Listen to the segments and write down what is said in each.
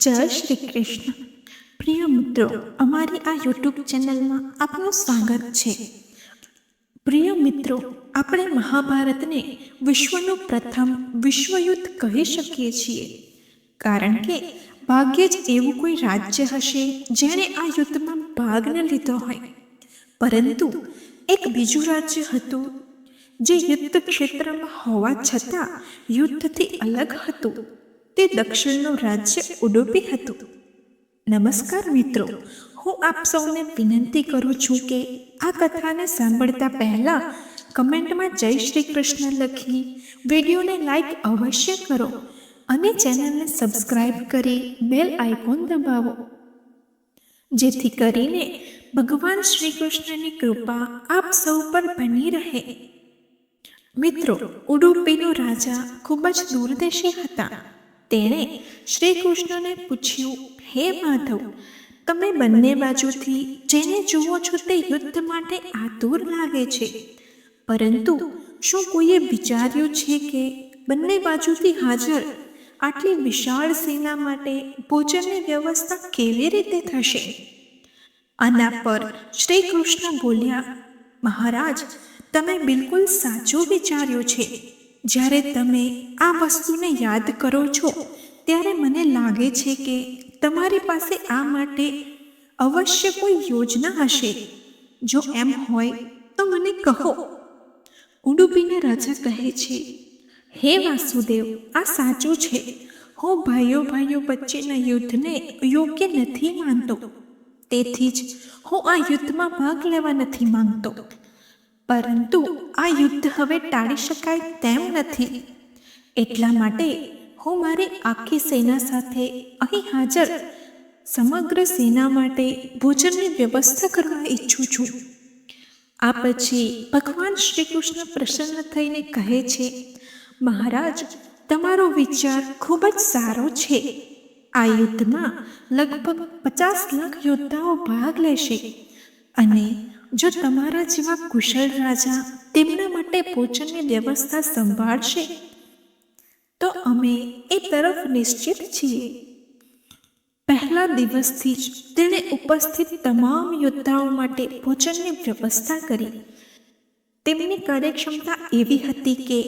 જય શ્રી કૃષ્ણ પ્રિય મિત્રો, અમારી આ યુટ્યુબ ચેનલમાં આપનું સ્વાગત છે. પ્રિય મિત્રો, આપણે મહાભારતને વિશ્વનું પ્રથમ વિશ્વયુદ્ધ કહી શકીએ છીએ. કારણ કે ભાગ્યે જ એવું કોઈ રાજ્ય હશે જેણે આ યુદ્ધમાં ભાગ ન લીધો હોય. પરંતુ એક બીજું રાજ્ય હતું, જે યુદ્ધ ક્ષેત્રમાં હોવા છતાં યુદ્ધથી અલગ હતું. તે દક્ષિણનું રાજ્ય ઉડુપી હતું. નમસ્કાર મિત્રો, હું આપ સૌને વિનંતી કરું છું કે આ કથાને સાંભળતા પહેલાં કમેન્ટમાં જય શ્રી કૃષ્ણ લખી વિડીયોને લાઈક અવશ્ય કરો અને ચેનલને સબસ્ક્રાઈબ કરી બેલ આઇકોન દબાવો. જેથી કરીને ભગવાન શ્રી કૃષ્ણની કૃપા આપ સૌ પર બની રહે. મિત્રો, ઉડુપીનો રાજા ખૂબ જ દૂરદેશી હતા. તેણે શ્રી કૃષ્ણને પૂછ્યું, હે માધવ, તમે બંને બાજુથી જેને જુઓ છો તે યુદ્ધ માટે આતુર લાગે છે. પરંતુ શું કોઈએ વિચાર્યું છે કે બંને બાજુથી હાજર આટલી વિશાળ સેના માટે ભોજનની વ્યવસ્થા કેવી રીતે થશે? આના પર શ્રી કૃષ્ણ બોલ્યા, મહારાજ, તમે બિલકુલ સાચું વિચાર્યું છે. જ્યારે તમે આ વસ્તુને યાદ કરો છો, ત્યારે મને લાગે છે કે તમારી પાસે આ માટે અવશ્ય કોઈ યોજના હશે. જો એમ હોય, તો મને કહો. ઉડુપીને રાજા કહે છે, હે વાસુદેવ, આ સાચું છે. હું ભાઈઓ ભાઈઓ વચ્ચેના યુદ્ધને યોગ્ય નથી માનતો. તેથી જ હું આ યુદ્ધમાં ભાગ લેવા નથી માંગતો. પરંતુ આ યુદ્ધ હવે ટાળી શકાય તેમ નથી. એટલા માટે હું મારી આખી સેના સાથે અહીં હાજર સમગ્ર સેના માટે ભોજનની વ્યવસ્થા કરવા ઈચ્છું છું. આ પછી ભગવાન શ્રી કૃષ્ણ પ્રસન્ન થઈને કહે છે, મહારાજ, તમારો વિચાર ખૂબ જ સારો છે. આ યુદ્ધમાં લગભગ પચાસ લાખ યોદ્ધાઓ ભાગ લેશે અને જો તમારા જેવા કુશળ રાજા તેમના માટે ભોજનની વ્યવસ્થા સંભાળશે, તો અમે એ તરફ નિશ્ચિત છીએ. પહેલા દિવસથી જ તેણે ઉપસ્થિત તમામ યોદ્ધાઓ માટે ભોજનની વ્યવસ્થા કરી. તેમની કાર્યક્ષમતા એવી હતી કે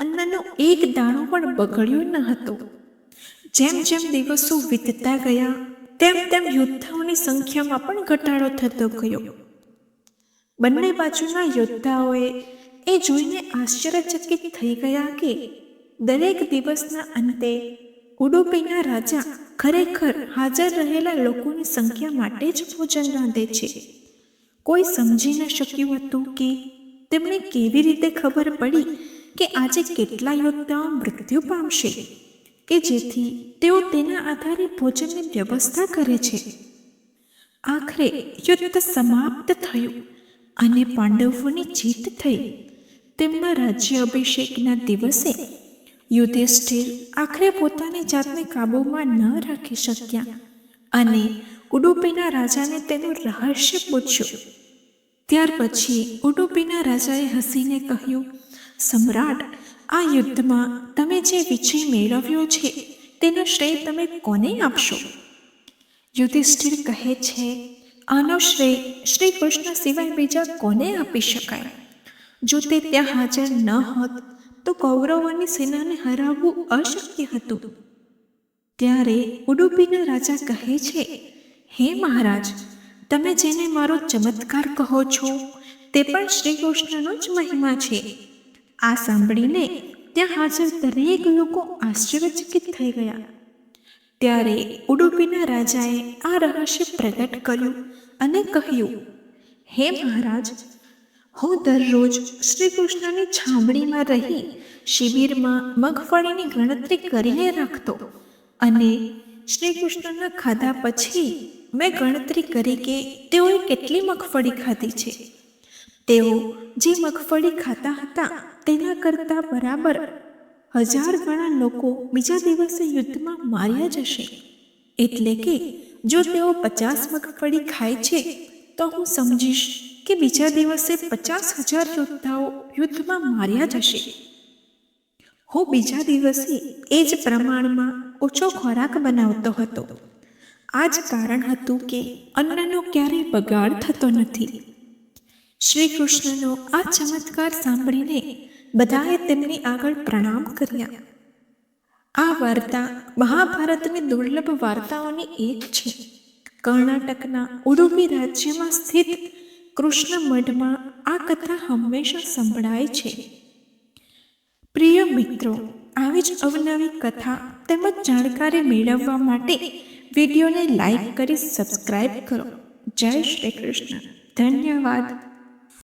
અન્નનો એક દાણો પણ બગડ્યો ન હતો. જેમ જેમ દિવસો વીતતા ગયા, તેમ તેમ યોદ્ધાઓની સંખ્યામાં પણ ઘટાડો થતો ગયો. બંને બાજુના યોદ્ધાઓએ એ જોઈને આશ્ચર્યચકિત થઈ ગયા કે દરેક દિવસના અંતે ઉડુપીના રાજા ખરેખર હાજર રહેલા લોકોની સંખ્યા માટે જ ભોજન રાંધે છે. કોઈ સમજી ન શક્યું હતું કે તેમને કેવી રીતે ખબર પડી કે આજે કેટલા યોદ્ધાઓ મૃત્યુ પામશે, કે જેથી તેઓ તેના આધારે ભોજનની વ્યવસ્થા કરે છે. આખરે યુદ્ધ સમાપ્ત થયું. અને પાંડવોની જીત થઈ. તેમના રાજ્ય અભિષેકના દિવસે યુધિષ્ઠિર આખરે પોતાની જાતને કાબૂમાં ન રાખી શક્યા અને ઉડુપીના રાજાને તેનું રહસ્ય પૂછ્યું. ત્યાર પછી ઉડુપીના રાજાએ હસીને કહ્યું, સમ્રાટ, આ યુદ્ધમાં તમે જે વિજય મેળવ્યો છે, તેનો શ્રેય તમે કોને આપશો? યુધિષ્ઠિર કહે છે આનો શ્રેય શ્રી કૃષ્ણ સિવાય બીજા કોને આપી શકાય? જો તે ત્યાં હાજર ન હોત, તો કૌરવોની સેનાને હરાવવું અશક્ય હતું. ત્યારે ઉડુપીના રાજા કહે છે, હે મહારાજ, તમે જેને મારો ચમત્કાર કહો છો, તે પણ શ્રી કૃષ્ણનો જ મહિમા છે. આ સાંભળીને ત્યાં હાજર દરેક લોકો આશ્ચર્યચકિત થઈ ગયા. ત્યારે ઉડુપીના રાજાએ આ રહસ્ય પ્રગટ કર્યું અને કહ્યું, હે મહારાજ, હું દરરોજ શ્રી કૃષ્ણની છામણીમાં રહી શિબિરમાં મગફળીની ગણતરી કરીને રાખતો અને શ્રી કૃષ્ણના ખાધા પછી મેં ગણતરી કરી કે તેઓએ કેટલી મગફળી ખાધી છે. તેઓ જે મગફળી ખાતા હતા તેના કરતાં બરાબર હજાર ગણા લોકો બીજા દિવસે યુદ્ધમાં માર્યા જશે. એટલે કે, જો તેઓ પચાસ મગફળી ખાય છે, તો હું સમજીશ કે બીજા દિવસે પચાસ હજાર યોદ્ધાઓ યુદ્ધમાં માર્યા જશે. હું બીજા દિવસે એ જ પ્રમાણમાં ઓછો ખોરાક બનાવતો હતો. આ જ કારણ હતું કે અન્નનો ક્યારેય બગાડ થતો નથી. શ્રી કૃષ્ણનો આ ચમત્કાર સાંભળીને બધાએ તેમની આગળ પ્રણામ કર્યા. આ વાર્તા મહાભારતની દુર્લભ વાર્તાઓની એક છે. કર્ણાટકના ઉડુપી રાજ્યમાં સ્થિત કૃષ્ણ મઠમાં આ કથા હંમેશા સંભળાય છે. પ્રિય મિત્રો, આવી જ અવનવી કથા તેમજ જાણકારી મેળવવા માટે વિડીયોને લાઈક કરી સબસ્ક્રાઈબ કરો. જય શ્રી કૃષ્ણ. ધન્યવાદ.